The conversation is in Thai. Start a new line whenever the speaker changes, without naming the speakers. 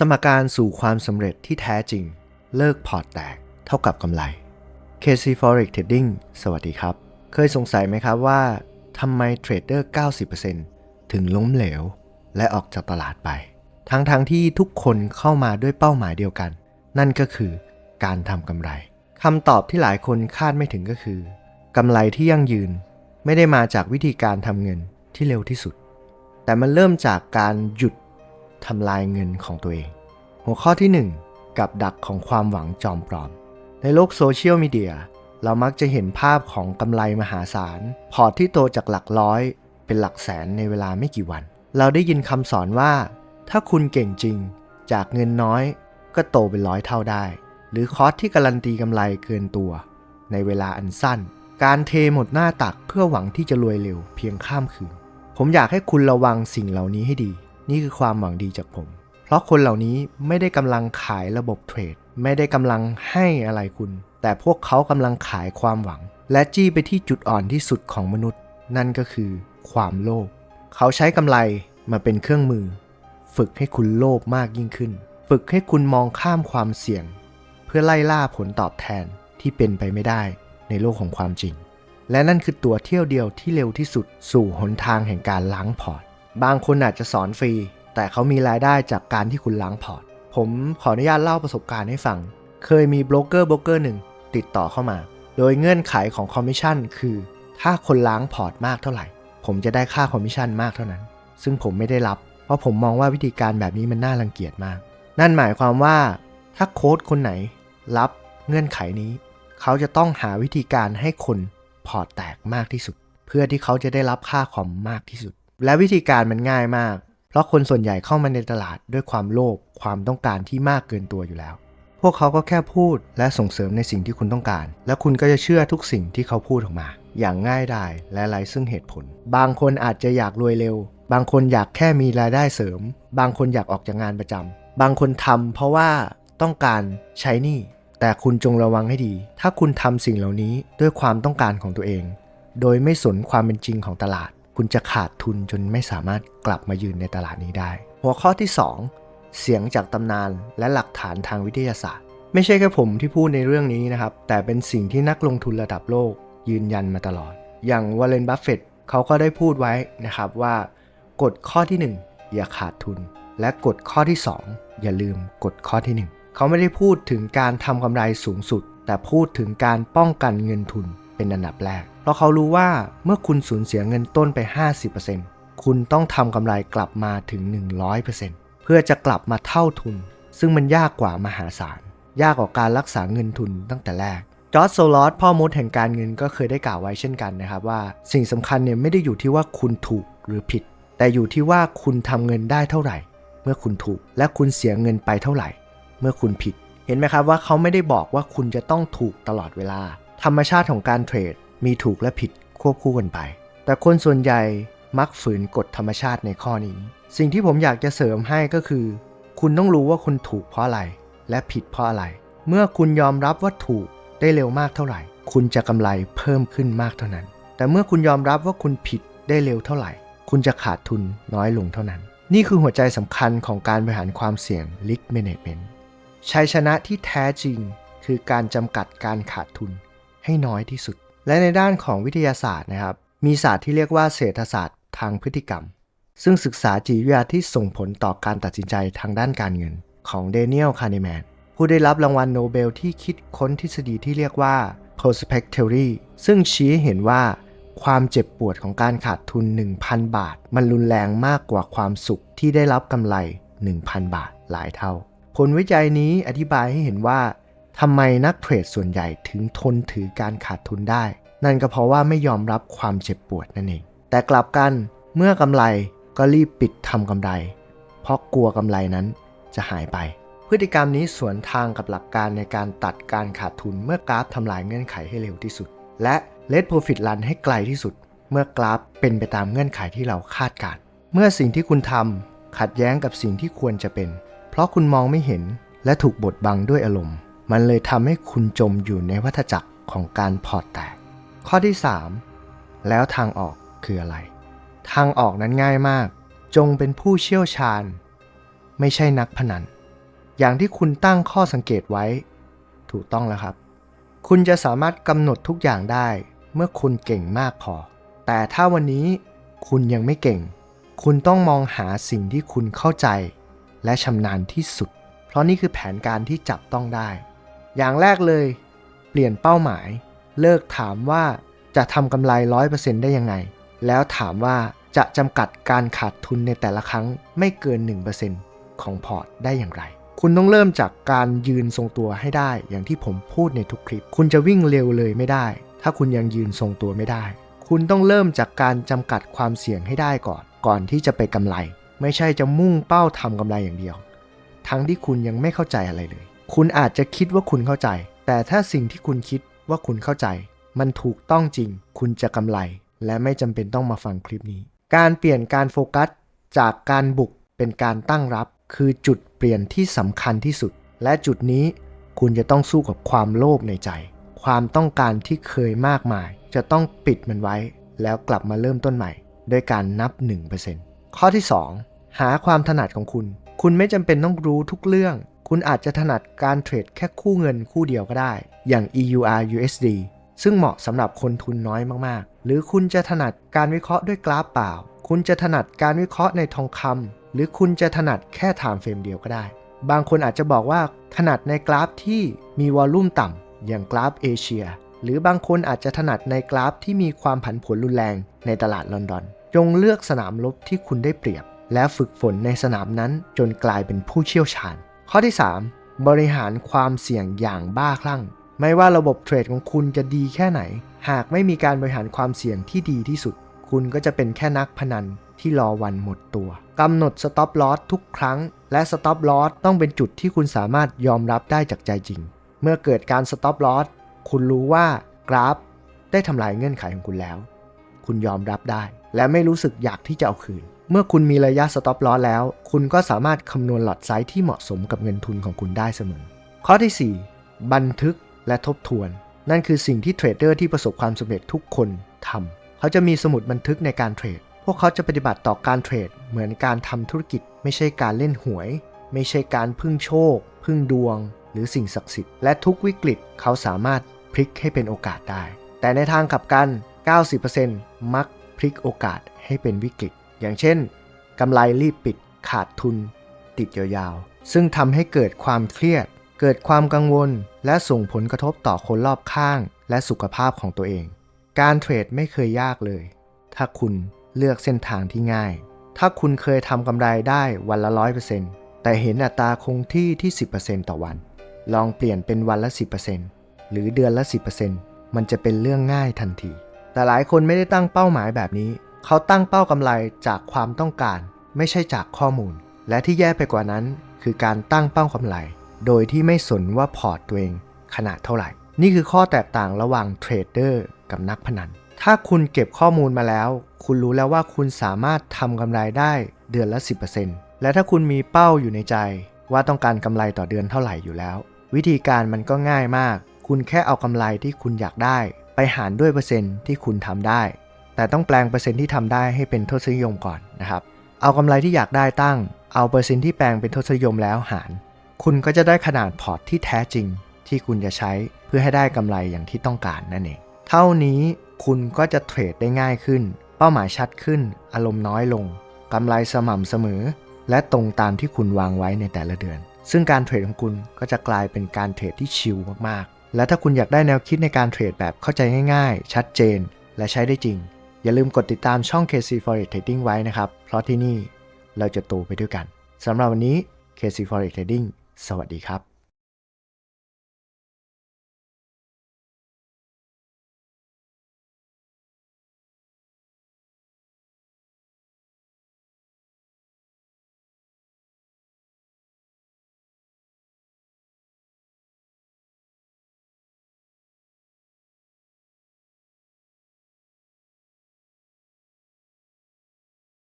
สมการสู่ความสำเร็จที่แท้จริง เลิกพอร์ตแตก เท่ากับกำไร KC Forex Trading สวัสดีครับ เคยสงสัยไหมครับว่าทำไมเทรดเดอร์ 90%ถึงล้มเหลว และออกจากตลาดไป ทั้งๆทที่ทุกคนเข้ามาด้วยเป้าหมายเดียวกัน นั่นก็คือการทำกำไรคำตอบที่หลายคนคาดไม่ถึงก็คือกำไรที่ยั่งยืน ไม่ได้มาจากวิธีการทำเงินที่เร็วที่สุด แต่มันเริ่มจากการหยุด ทำลายเงินของตัวเอง หัวข้อที่ 1 กับดักของความหวังจอมปลอม ในโลกโซเชียลมีเดียเรามักจะเห็นภาพของกำไรมหาศาล พอร์ตที่โตจากหลักร้อย เป็นหลักแสนในเวลาไม่กี่วัน เราได้ยินคำสอนว่า ถ้าคุณเก่งจริง จากเงินน้อย ก็โตเป็นร้อยเท่าได้ หรือคอร์สที่การันตีกำไรเกินตัว ในเวลาอันสั้น การเทหมดหน้าตักเพื่อหวังที่จะรวยเร็วเพียงข้ามคืนผมอยากให้คุณระวังสิ่งเหล่านี้ให้ดี นี่คือความหวังดีจากผม เพราะคนเหล่านี้ไม่ได้กำลังขายระบบเทรด ไม่ได้กำลังให้อะไรคุณ แต่พวกเขากำลังขายความหวัง และจี้ไปที่จุดอ่อนที่สุดของมนุษย์ นั่นก็คือความโลภเขาใช้กำไรมาเป็นเครื่องมือ ฝึกให้คุณโลภมากยิ่งขึ้น ฝึกให้คุณมองข้ามความเสี่ยง เพื่อไล่ล่าผลตอบแทนที่เป็นไปไม่ได้ในโลกของความจริง และนั่นคือตัวเที่ยวเดียวที่เร็วที่สุดสู่หนทางแห่งการล้างพอร์ต บางคนอาจจะสอนฟรี แต่เขามีรายได้จากการที่คุณล้างพอร์ต ผมขออนุญาตเล่าประสบการณ์ให้ฟัง เคยมีโบรกเกอร์โบรกเกอร์หนึ่งติดต่อเข้ามา โดยเงื่อนไขของคอมมิชชั่นคือ ถ้าคนล้างพอร์ตมากเท่าไหร่ ผมจะได้ค่าคอมมิชชั่นมากเท่านั้น ซึ่งผมไม่ได้รับ เพราะผมมองว่าวิธีการแบบนี้มันน่ารังเกียจมาก นั่นหมายความว่า ถ้าโค้ดคนไหน รับเงื่อนไขนี้ เขาจะต้องหาวิธีการให้คนพอร์ตแตกมากที่สุด เพื่อที่เขาจะได้รับค่าคอมมากที่สุด และวิธีการมันง่ายมาก เพราะคนส่วนใหญ่เข้ามาในตลาดด้วยความโลภความต้องการที่มากเกินตัวอยู่แล้ว พวกเขาก็แค่พูดและส่งเสริมในสิ่งที่คุณต้องการ และคุณก็จะเชื่อทุกสิ่งที่เขาพูดออกมา อย่างง่ายดายและไร้ซึ่งเหตุผล บางคนอาจจะอยากรวยเร็ว บางคนอยากแค่มีรายได้เสริม บางคนอยากออกจากงานประจำบางคนทำเพราะว่าต้องการใช้หนี้แต่คุณจงระวังให้ดี ถ้าคุณทำสิ่งเหล่านี้ด้วยความต้องการของตัวเอง โดยไม่สนความเป็นจริงของตลาด คุณจะขาดทุนจนไม่สามารถกลับมายืนในตลาดนี้ได้ หัวข้อที่ 2 เสียงจากตำนานและหลักฐานทางวิทยาศาสตร์ ไม่ใช่แค่ผมที่พูดในเรื่องนี้นะครับ แต่เป็นสิ่งที่นักลงทุนระดับโลกยืนยันมาตลอด อย่างวอร์เรนบัฟเฟตเขาก็ได้พูดไว้นะครับว่ากฎข้อที่ 1 อย่าขาดทุน และกฎข้อที่ 2 อย่าลืมกฎข้อที่ 1 เขาไม่ได้พูดถึงการทำกำไรสูงสุด แต่พูดถึงการป้องกันเงินทุน เป็นอันดับแรก เพราะเขารู้ว่าเมื่อคุณสูญเสียเงินต้นไป 50%คุณต้องทำกำไรกลับมาถึง 100%เพื่อจะกลับมาเท่าทุน ซึ่งมันยากกว่ามหาศาล ยากกว่าการรักษาเงินทุนตั้งแต่แรกจอร์จโซลอสพ่อมดแห่งการเงินก็เคยได้กล่าวไว้เช่นกันนะครับว่า สิ่งสำคัญเนี่ยไม่ได้อยู่ที่ว่าคุณถูกหรือผิด แต่อยู่ที่ว่าคุณทำเงินได้เท่าไหร่ เมื่อคุณถูกและคุณเสียเงินไปเท่าไหร่ เมื่อคุณผิด เห็นไหมครับว่าเขาไม่ได้บอกว่าคุณจะต้องถูกตลอดเวลา ธรรมชาติของการเทรดมีถูกและผิดควบคู่กันไป แต่คนส่วนใหญ่มักฝืนกฎธรรมชาติในข้อนี้ สิ่งที่ผมอยากจะเสริมให้ก็คือ คุณต้องรู้ว่าคุณถูกเพราะอะไร และผิดเพราะอะไร เมื่อคุณยอมรับว่าถูกได้เร็วมากเท่าไหร่ คุณจะกำไรเพิ่มขึ้นมากเท่านั้น แต่เมื่อคุณยอมรับว่าคุณผิดได้เร็วเท่าไหร่ คุณจะขาดทุนน้อยลงเท่านั้น นี่คือหัวใจสำคัญของการบริหารความเสี่ยง Risk Management ชัยชนะที่แท้จริงคือการจำกัดการขาดทุน ให้น้อยที่สุด และในด้านของวิทยาศาสตร์นะครับ มีศาสตร์ที่เรียกว่าเศรษฐศาสตร์ทางพฤติกรรม ซึ่งศึกษาจิตวิทยาที่ส่งผลต่อการตัดสินใจทางด้านการเงินของเดนิเอลคาร์เนแมนผู้ได้รับรางวัลโนเบลที่คิดค้นทฤษฎีที่เรียกว่า prospect theory ซึ่งชี้เห็นว่าความเจ็บปวดของการขาดทุน 1,000 บาท มันรุนแรงมากกว่าความสุขที่ได้รับกำไร 1,000 บาทหลายเท่า ผลวิจัยนี้อธิบายให้เห็นว่า ทำไมนักเทรดส่วนใหญ่ถึงทนถือการขาดทุนได้ นั่นก็เพราะว่าไม่ยอมรับความเจ็บปวดนั่นเอง แต่กลับกันเมื่อกำไรก็รีบปิดทำกำไร เพราะกลัวกำไรนั้นจะหายไป พฤติกรรมนี้สวนทางกับหลักการในการตัดการขาดทุนเมื่อกราฟทำลายเงื่อนไขให้เร็วที่สุด และ Let Profit Run ให้ไกลที่สุด เมื่อกราฟเป็นไปตามเงื่อนไขที่เราคาดการ เมื่อสิ่งที่คุณทำขัดแย้งกับสิ่งที่ควรจะเป็น เพราะคุณมองไม่เห็นและถูกบดบังด้วยอารมณ์ มันเลยทำให้คุณจมอยู่ในวัฏจักรของการพอร์ตแตก ข้อที่ 3 แล้วทางออกคืออะไร ทางออกนั้นง่ายมาก จงเป็นผู้เชี่ยวชาญ ไม่ใช่นักพนัน อย่างที่คุณตั้งข้อสังเกตไว้ ถูกต้องแล้วครับ คุณจะสามารถกำหนดทุกอย่างได้ เมื่อคุณเก่งมากพอ แต่ถ้าวันนี้คุณยังไม่เก่ง คุณต้องมองหาสิ่งที่คุณเข้าใจ และชำนาญที่สุด เพราะนี่คือแผนการที่จับต้องได้ อย่างแรกเลย เปลี่ยนเป้าหมาย เลิกถามว่าจะทำกำไร 100%ได้ยังไง แล้วถามว่าจะจำกัดการขาดทุนในแต่ละครั้งไม่เกิน 1%ของพอร์ตได้อย่างไร คุณต้องเริ่มจากการยืนทรงตัวให้ได้ อย่างที่ผมพูดในทุกคลิป คุณจะวิ่งเร็วเลยไม่ได้ ถ้าคุณยังยืนทรงตัวไม่ได้ คุณต้องเริ่มจากการจำกัดความเสี่ยงให้ได้ก่อน ก่อนที่จะไปกำไร ไม่ใช่จะมุ่งเป้าทำกำไรอย่างเดียว ทั้งที่คุณยังไม่เข้าใจอะไรเลย คุณอาจจะคิดว่าคุณเข้าใจ แต่ถ้าสิ่งที่คุณคิดว่าคุณเข้าใจ มันถูกต้องจริง คุณจะกำไร และไม่จำเป็นต้องมาฟังคลิปนี้ การเปลี่ยนการโฟกัส จากการบุกเป็นการตั้งรับ คือจุดเปลี่ยนที่สำคัญที่สุด และจุดนี้คุณจะต้องสู้กับความโลภในใจ ความต้องการที่เคยมากมาย จะต้องปิดมันไว้ แล้วกลับมาเริ่มต้นใหม่ ด้วยการนับ 1%ข้อที่ 2 หาความถนัดของคุณ คุณไม่จำเป็นต้องรู้ทุกเรื่อง คุณอาจจะถนัดการเทรดแค่คู่เงินคู่เดียวก็ได้ อย่าง EUR USD ซึ่งเหมาะสำหรับคนทุนน้อยมากๆ หรือคุณจะถนัดการวิเคราะห์ด้วยกราฟเปล่า คุณจะถนัดการวิเคราะห์ในทองคำหรือคุณจะถนัดแค่ไทม์เฟรมเดียวก็ได้ บางคนอาจจะบอกว่าถนัดในกราฟที่มีวอลลุ่มต่ำอย่างกราฟเอเชีย หรือบางคนอาจจะถนัดในกราฟที่มีความผันผวนรุนแรงในตลาดลอนดอน จงเลือกสนามรบที่คุณได้เปรียบ และฝึกฝนในสนามนั้นจนกลายเป็นผู้เชี่ยวชาญ ข้อที่ 3 บริหารความเสี่ยงอย่างบ้าคลั่ง ไม่ว่าระบบเทรดของคุณจะดีแค่ไหน หากไม่มีการบริหารความเสี่ยงที่ดีที่สุด คุณก็จะเป็นแค่นักพนันที่รอวันหมดตัวกำหนด stop loss ทุกครั้ง และ stop loss ต้องเป็นจุดที่คุณสามารถยอมรับได้จากใจจริง เมื่อเกิดการ stop loss คุณรู้ว่ากราฟ ได้ทำลายเงื่อนไขของคุณแล้ว คุณยอมรับได้ และไม่รู้สึกอยากที่จะเอาคืน เมื่อคุณมีระยะ stop loss แล้ว คุณก็สามารถคำนวณหลอดไซส์ที่เหมาะสมกับเงินทุนของคุณได้เสมอ ข้อที่ 4 บันทึกและทบทวน นั่นคือสิ่งที่เทรดเดอร์ที่ประสบความสำเร็จทุกคนทำเขาจะมีสมุดบันทึกในการเทรด พวกเขาจะปฏิบัติต่อการเทรด เหมือนการทำธุรกิจ ไม่ใช่การเล่นหวย ไม่ใช่การพึ่งโชค พึ่งดวง หรือสิ่งศักดิ์สิทธิ์และทุกวิกฤตเขาสามารถพลิกให้เป็นโอกาสได้ แต่ในทางกลับกัน 90%มักพลิกโอกาสให้เป็นวิกฤต อย่างเช่นกำไรรีบปิดขาดทุน ติดยาวๆ ซึ่งทำให้เกิดความเครียด เกิดความกังวล และส่งผลกระทบต่อคนรอบข้าง และสุขภาพของตัวเอง การเทรดไม่เคยยากเลย ถ้าคุณเลือกเส้นทางที่ง่าย ถ้าคุณเคยทำกำไรได้วันละ100%แต่เห็นอัตราคงที่ที่ 10%ต่อวัน ลองเปลี่ยนเป็นวันละ 10%หรือเดือนละ 10%มันจะเป็นเรื่องง่ายทันที แต่หลายคนไม่ได้ตั้งเป้าหมายแบบนี้ เขาตั้งเป้ากำไรจากความต้องการ ไม่ใช่จากข้อมูล และที่แย่ไปกว่านั้น คือการตั้งเป้ากำไร โดยที่ไม่สนว่าพอร์ตตัวเองขนาดเท่าไหร่ นี่คือข้อแตกต่างระหว่างเทรดเดอร์กับนักพนัน ถ้าคุณเก็บข้อมูลมาแล้ว คุณรู้แล้วว่าคุณสามารถทำกำไรได้เดือนละ 10%และถ้าคุณมีเป้าอยู่ในใจ ว่าต้องการกำไรต่อเดือนเท่าไหร่อยู่แล้ว วิธีการมันก็ง่ายมาก คุณแค่เอากำไรที่คุณอยากได้ ไปหารด้วยเปอร์เซ็นต์ที่คุณทำได้ แต่ต้องแปลงเปอร์เซ็นต์ที่ทำได้ให้เป็นทศนิยมก่อนนะครับ เอากำไรที่อยากได้ตั้ง เอาเปอร์เซ็นต์ที่แปลงเป็นทศนิยมแล้วหาร คุณก็จะได้ขนาดพอร์ตที่แท้จริง ที่คุณจะใช้เพื่อให้ได้กำไรอย่างที่ต้องการนั่นเอง เท่านี้คุณก็จะเทรดได้ง่ายขึ้น เป้าหมายชัดขึ้น อารมณ์น้อยลงกำไรสม่ำเสมอ และตรงตามที่คุณวางไว้ในแต่ละเดือน ซึ่งการเทรดของคุณก็จะกลายเป็นการเทรดที่ชิลมากๆ และถ้าคุณอยากได้แนวคิดในการเทรดแบบเข้าใจง่าย ๆ ชัดเจน และใช้ได้จริง อย่าลืมกดติดตามช่อง KC Forex Trading ไว้นะครับ เพราะที่นี่เราจะโตไปด้วยกันสำหรับวันนี้ KC Forex Trading สวัสดีครับ